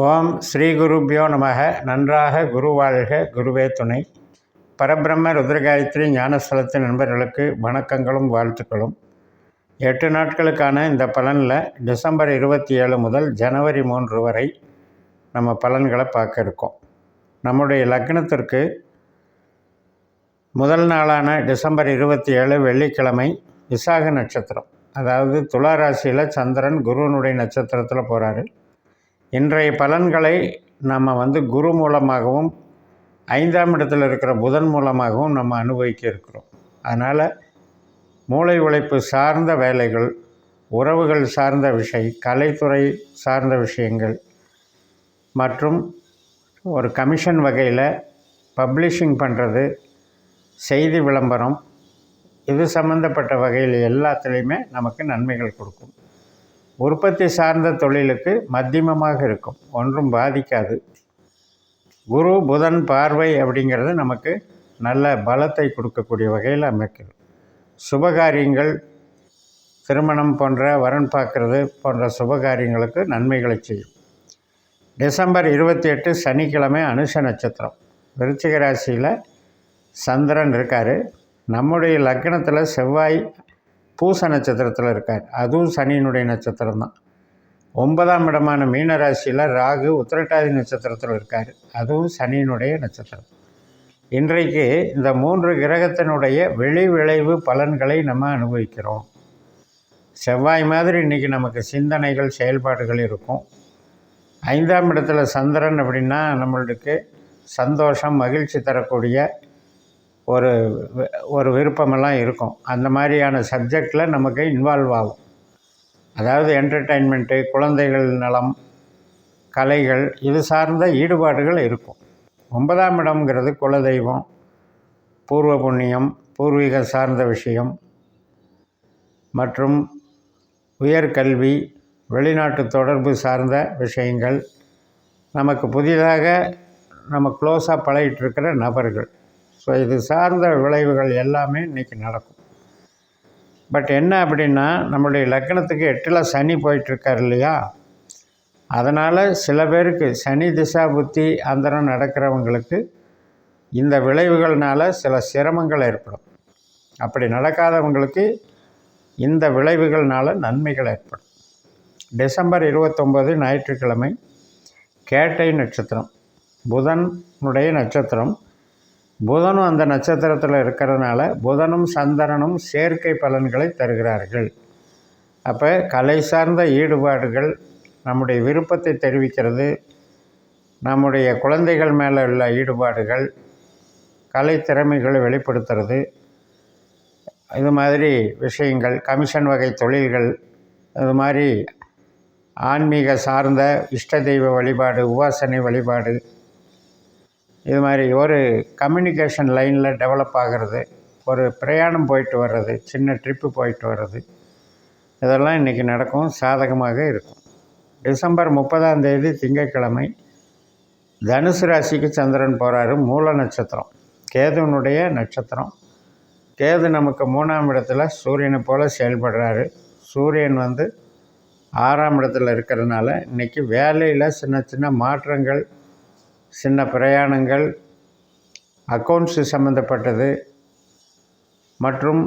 ஓம் ஸ்ரீ குருப்பியோ நமக. நன்றாக குரு வாழ்க குருவே துணை. பரபிரம்ம ருத்ரகாயத்ரி ஞானஸ்தலத்தின் நண்பர்களுக்கு வணக்கங்களும் வாழ்த்துக்களும். எட்டு நாட்களுக்கான இந்த பலனில் டிசம்பர் இருபத்தி ஏழு முதல் ஜனவரி மூன்று வரை நம்ம பலன்களை பார்க்க இருக்கோம். நம்முடைய லக்னத்திற்கு முதல் நாளான டிசம்பர் இருபத்தி ஏழு வெள்ளிக்கிழமை விசாக நட்சத்திரம். அதாவது துலா ராசியில் சந்திரன் குருவனுடைய நட்சத்திரத்தில் போகிறாரு இன்றைய பலன்களை நம்ம வந்து குரு மூலமாகவும் ஐந்தாம் இடத்தில் இருக்கிற புதன் மூலமாகவும் நம்ம அனுபவிக்க இருக்கிறோம். அதனால் மூளை உழைப்பு சார்ந்த வேலைகள் உறவுகள் சார்ந்த விஷயம் கலைத்துறை சார்ந்த விஷயங்கள் மற்றும் ஒரு கமிஷன் வகையில் பப்ளிஷிங் பண்ணுறது செய்தி விளம்பரம் இது சம்மந்தப்பட்ட வகையில் எல்லாத்துலேயுமே நமக்கு நன்மைகள் கொடுக்கும். உற்பத்தி சார்ந்த தொழிலுக்கு மத்தியமமாக இருக்கும். ஒன்றும் பாதிக்காது. குரு புதன் பார்வை அப்படிங்கிறது நமக்கு நல்ல பலத்தை கொடுக்கக்கூடிய வகையில் அமைக்கிறது. சுபகாரியங்கள் திருமணம் போன்ற வரன் பார்க்குறது போன்ற சுபகாரியங்களுக்கு நன்மைகளை செய்யும். டிசம்பர் இருபத்தி எட்டு சனிக்கிழமை அனுஷ நட்சத்திரம். விருச்சிக ராசியில் சந்திரன் இருக்கார். நம்முடைய லக்னத்தில் செவ்வாய் பூச நட்சத்திரத்தில் இருக்கார். அதுவும் சனியினுடைய நட்சத்திரம் தான் ஒன்பதாம் இடமான மீனராசியில் ராகு உத்திரட்டாதி நட்சத்திரத்தில் இருக்கார். அதுவும் சனியினுடைய நட்சத்திரம். இன்றைக்கு இந்த மூன்று கிரகத்தினுடைய வெளி விளைவு பலன்களை நம்ம அனுபவிக்கிறோம். செவ்வாய் மாதிரி இன்றைக்கி நமக்கு சிந்தனைகள் செயல்பாடுகள் இருக்கும். ஐந்தாம் இடத்துல சந்திரன் அப்படின்னா நம்மளுக்கு சந்தோஷம் மகிழ்ச்சி தரக்கூடிய ஒரு ஒரு விருப்பமெல்லாம் இருக்கும். அந்த மாதிரியான சப்ஜெக்டில் நமக்கு இன்வால்வ் ஆகும். அதாவது என்டர்டெயின்மெண்ட்டு குழந்தைகள் நலம் கலைகள் இது சார்ந்த ஈடுபாடுகள் இருக்கும். ஒன்பதாம் இடம்ங்கிறது குலதெய்வம் பூர்வ புண்ணியம் பூர்வீக சார்ந்த விஷயம் மற்றும் உயர்கல்வி வெளிநாட்டு தொடர்பு சார்ந்த விஷயங்கள் நமக்கு புதிதாக நம்ம க்ளோஸாக பழகிட்டுருக்கிற நபர்கள். ஸோ இது சார்ந்த விளைவுகள் எல்லாமே இன்றைக்கி நடக்கும். பட் என்ன அப்படின்னா நம்மளுடைய லக்கணத்துக்கு எட்டில் சனி போயிட்டுருக்கார் இல்லையா? அதனால் சில பேருக்கு சனி திசா புத்தி அந்தரம் நடக்கிறவங்களுக்கு இந்த விளைவுகள்னால சில சிரமங்கள் ஏற்படும். அப்படி நடக்காதவங்களுக்கு இந்த விளைவுகள்னால் நன்மைகள் ஏற்படும். டிசம்பர் இருபத்தொம்போது ஞாயிற்றுக்கிழமை கேட்டை நட்சத்திரம் புதனுடைய நட்சத்திரம் புதனும் அந்த நட்சத்திரத்தில் இருக்கிறதுனால புதனும் சந்திரனும் சேர்க்கை பலன்களை தருகிறார்கள். அப்போ கலை சார்ந்த ஈடுபாடுகள் நம்முடைய விருப்பத்தை தெரிவிக்கிறது. நம்முடைய குழந்தைகள் மேலே உள்ள ஈடுபாடுகள் கலை திறமைகளை வெளிப்படுத்துறது. இது மாதிரி விஷயங்கள் கமிஷன் வகை தொழில்கள் இது மாதிரி ஆன்மீக சார்ந்த இஷ்ட தெய்வ வழிபாடு உபாசனை வழிபாடு இது மாதிரி ஒரு கம்யூனிகேஷன் லைனில் டெவலப் ஆகிறது ஒரு பிரயாணம் போயிட்டு வர்றது சின்ன ட்ரிப்பு போயிட்டு வர்றது இதெல்லாம் இன்றைக்கி நடக்கும் சாதகமாக இருக்கும். டிசம்பர் முப்பதாம் தேதி திங்கட்கிழமை தனுசு ராசிக்கு சந்திரன் போகிறாரு மூல நட்சத்திரம். கேதுனுடைய நட்சத்திரம். கேது நமக்கு மூணாம் இடத்துல சூரியனை போல் செயல்படுறாரு. சூரியன் வந்து ஆறாம் இடத்துல இருக்கிறதுனால இன்றைக்கி வேலையில் சின்ன சின்ன மாற்றங்கள் சின்ன பிரயாணங்கள் அக்கௌண்ட்ஸு சம்மந்தப்பட்டது மற்றும்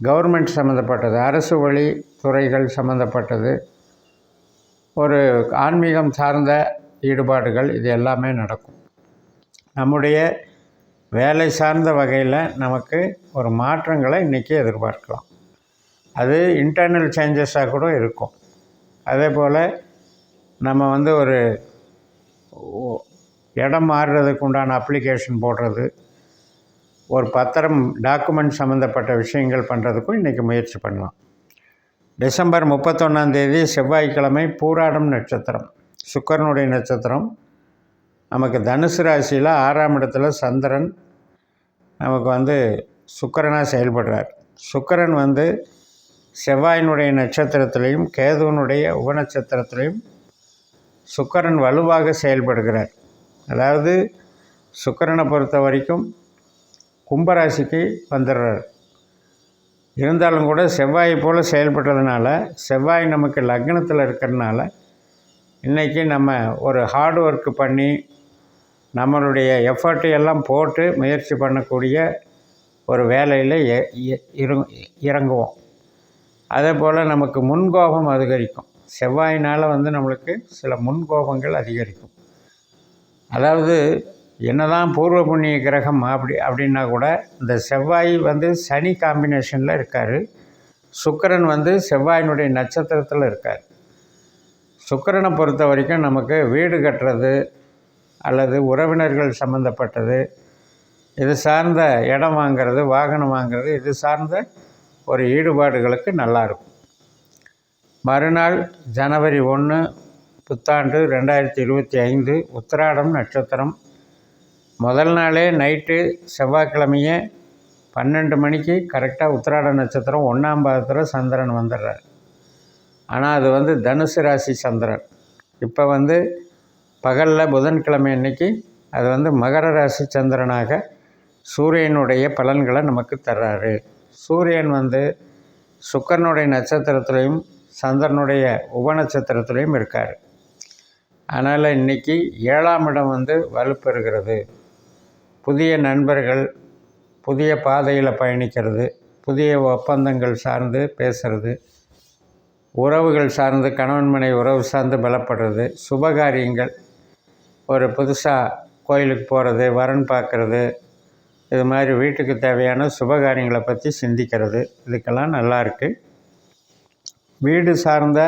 கவர்மெண்ட் சம்மந்தப்பட்டது அரசு வழி துறைகள் சம்மந்தப்பட்டது ஒரு ஆன்மீகம் சார்ந்த ஈடுபாடுகள் இது எல்லாமே நடக்கும். நம்முடைய வேலை சார்ந்த வகையில் நமக்கு ஒரு மாற்றங்களை இன்றைக்கி எதிர்பார்க்கலாம். அது இன்டர்னல் சேஞ்சஸாக கூட இருக்கும். அதே போல் நம்ம வந்து ஒரு இடம் மாறுறதுக்கு உண்டான அப்ளிகேஷன் போடுறது ஒரு பத்திரம் டாக்குமெண்ட் சம்மந்தப்பட்ட விஷயங்கள் பண்ணுறதுக்கும் இன்றைக்கி முயற்சி பண்ணலாம். டிசம்பர் முப்பத்தொன்னாந்தேதி செவ்வாய்க்கிழமை பூராடம் நட்சத்திரம். சுக்கரனுடைய நட்சத்திரம். நமக்கு தனுசு ராசியில் ஆறாம் இடத்துல சந்திரன் நமக்கு வந்து சுக்கரனாக செயல்படுறார். சுக்கரன் வந்து செவ்வாயினுடைய நட்சத்திரத்திலையும் கேதுவனுடைய உபநட்சத்திரத்திலையும் சுக்கரன் வலுவாக செயல்படுகிறார். அதாவது சுக்கரனை பொறுத்த வரைக்கும் கும்பராசிக்கு வந்துடுறார். இருந்தாலும் கூட செவ்வாயை போல் செயல்பட்டதுனால செவ்வாய் நமக்கு லக்னத்தில் இருக்கிறதுனால இன்றைக்கி நம்ம ஒரு ஹார்ட் ஒர்க்கு பண்ணி நம்மளுடைய எஃபர்ட்டு எல்லாம் போட்டு முயற்சி பண்ணக்கூடிய ஒரு வேலையில் எ- இரு- இறங்குவோம். அதே போல் நமக்கு முன்கோபம் அதிகரிக்கும். செவ்வாயினால் வந்து நம்மளுக்கு சில முன்கோபங்கள் அதிகரிக்கும். அதாவது என்னதான் பூர்வ புண்ணிய கிரகம் அப்படி அப்படின்னா கூட இந்த செவ்வாய் வந்து சனி காம்பினேஷனில் இருக்கார். சுக்கிரன் வந்து செவ்வாயினுடைய நட்சத்திரத்தில் இருக்கார். சுக்கிரனை பொறுத்த வரைக்கும் நமக்கு வீடு கட்டுறது அல்லது உறவினர்கள் சம்மந்தப்பட்டது இது சார்ந்த இடம் வாங்கிறது வாகனம் வாங்கிறது இது சார்ந்த ஒரு ஈடுபாடுகளுக்கு நல்லாயிருக்கும் மறுநாள் ஜனவரி ஒன்று புத்தாண்டு ரெண்டாயிரத்தி இருபத்தி ஐந்து உத்திராடம் நட்சத்திரம். முதல் நாளே நைட்டு செவ்வாய்க்கிழமையே பன்னெண்டு மணிக்கு கரெக்டாக உத்திராட நட்சத்திரம் ஒன்றாம் பாதத்தில் சந்திரன் வந்துடுறார். ஆனால் அது வந்து தனுசு ராசி சந்திரன். இப்போ வந்து பகலில் புதன்கிழமை அன்னைக்கு அது வந்து மகர ராசி சந்திரனாக சூரியனுடைய பலன்களை நமக்கு தர்றாரு. சூரியன் வந்து சுக்கரனுடைய நட்சத்திரத்துலேயும் சந்திரனுடைய உப நட்சத்திரத்துலேயும் இருக்கார். அதனால் இன்றைக்கி ஏழாம் இடம் வந்து வலுப்பெறுகிறது. புதிய நண்பர்கள் புதிய பாதையில் பயணிக்கிறது புதிய ஒப்பந்தங்கள் சார்ந்து பேசுகிறது உறவுகள் சார்ந்து கணவன் மனை உறவு சார்ந்து பலப்படுறது சுபகாரியங்கள் ஒரு புதுசாக கோயிலுக்கு போகிறது வரன் பார்க்குறது இது மாதிரி வீட்டுக்கு தேவையான சுபகாரியங்களை பற்றி சிந்திக்கிறது. இதுக்கெல்லாம் நல்லா இருக்குது வீடு சார்ந்த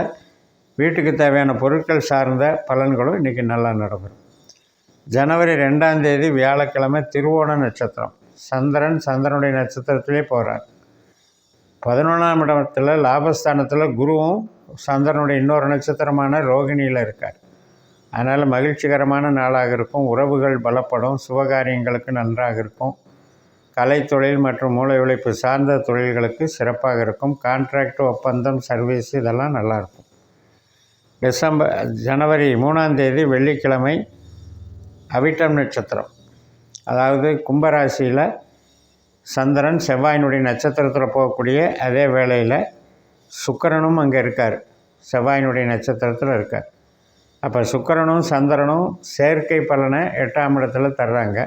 வீட்டுக்கு தேவையான பொருட்கள் சார்ந்த பலன்களும் இன்றைக்கி நல்லா நடக்கும். ஜனவரி ரெண்டாம் தேதி வியாழக்கிழமை திருவோண நட்சத்திரம். சந்திரன் சந்திரனுடைய நட்சத்திரத்திலே போகிறார் பதினொன்றாம் இடத்துல லாபஸ்தானத்தில் குருவும் சந்திரனுடைய இன்னொரு நட்சத்திரமான ரோகிணியில் இருக்கார். அதனால் மகிழ்ச்சிகரமான நாளாக இருக்கும். உறவுகள் பலப்படும். சுபகாரியங்களுக்கு நன்றாக இருக்கும். கலைத்தொழில் மற்றும் மூளை உழைப்பு சார்ந்த தொழில்களுக்கு சிறப்பாக இருக்கும். கான்ட்ராக்ட் ஒப்பந்தம் சர்வீஸ் இதெல்லாம் நல்லாயிருக்கும் டிசம்பர் ஜனவரி மூணாம் தேதி வெள்ளிக்கிழமை அவிட்டம் நட்சத்திரம். அதாவது கும்பராசியில் சந்திரன் செவ்வாயினுடைய நட்சத்திரத்தில் போகக்கூடிய அதே வேளையில் சுக்கிரனும் அங்கே இருக்கார். செவ்வாயினுடைய நட்சத்திரத்தில் இருக்கார். அப்போ சுக்கரனும் சந்திரனும் செயற்கை பலனை எட்டாம் இடத்துல தர்றாங்க.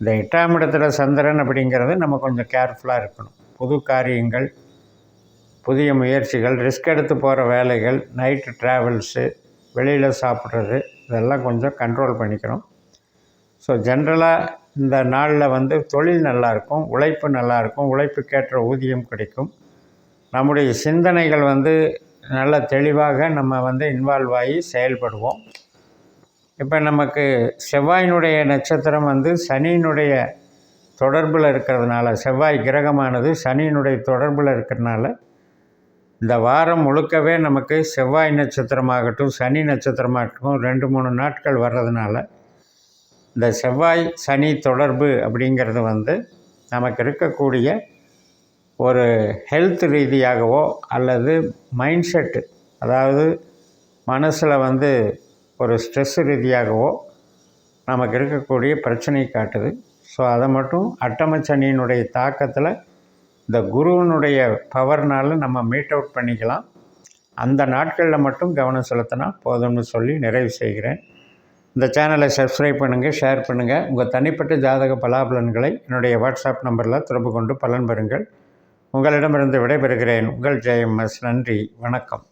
இந்த எட்டாம் இடத்துல சந்திரன் அப்படிங்கிறது நம்ம கொஞ்சம் கேர்ஃபுல்லாக இருக்கணும். புது காரியங்கள் புதிய முயற்சிகள் ரிஸ்க் எடுத்து போகிற வேலைகள் நைட்டு ட்ராவல்ஸு வெளியில் சாப்பிட்றது இதெல்லாம் கொஞ்சம் கண்ட்ரோல் பண்ணிக்கணும். ஸோ ஜென்ரலாக இந்த நாளில் வந்து தொழில் நல்லாயிருக்கும் உழைப்பு நல்லாயிருக்கும் உழைப்புக்கேற்ற ஊதியம் கிடைக்கும். நம்முடைய சிந்தனைகள் வந்து நல்ல தெளிவாக நம்ம வந்து இன்வால்வ் ஆகி செயல்படுவோம். இப்போ நமக்கு செவ்வாயினுடைய நட்சத்திரம் வந்து சனியினுடைய தொடர்பில் இருக்கிறதுனால செவ்வாய் கிரகமானது சனியினுடைய தொடர்பில் இருக்கிறதுனால இந்த வாரம் முழுக்கவே நமக்கு செவ்வாய் நட்சத்திரமாகட்டும் சனி நட்சத்திரமாகட்டும் ரெண்டு மூணு நாட்கள் வர்றதுனால இந்த செவ்வாய் சனி தொடர்பு அப்படிங்கிறது வந்து நமக்கு இருக்கக்கூடிய ஒரு ஹெல்த் ரீதியாகவோ அல்லது மைண்ட் செட்டு அதாவது மனசில் வந்து ஒரு ஸ்ட்ரெஸ் ரீதியாகவோ நமக்கு இருக்கக்கூடிய பிரச்சனை காட்டுது. ஸோ அதை மட்டும் அட்டமச்சனியினுடைய தாக்கத்தில் இந்த குருவினுடைய பவர்னால் நம்ம மீட் அவுட் பண்ணிக்கலாம். அந்த நாட்களில் மட்டும் கவனம் செலுத்தினா போதும்னு சொல்லி நிறைவு செய்கிறேன். இந்த சேனலை சப்ஸ்கிரைப் பண்ணுங்கள் ஷேர் பண்ணுங்கள் உங்கள் தனிப்பட்ட ஜாதக பலாபலன்களை என்னுடைய வாட்ஸ்அப் நம்பரில் தொடர்பு கொண்டு பலன் பெறுங்கள். உங்களிடமிருந்து விடைபெறுகிறேன். உங்கள் ஜெயம் எஸ் நன்றி. வணக்கம்.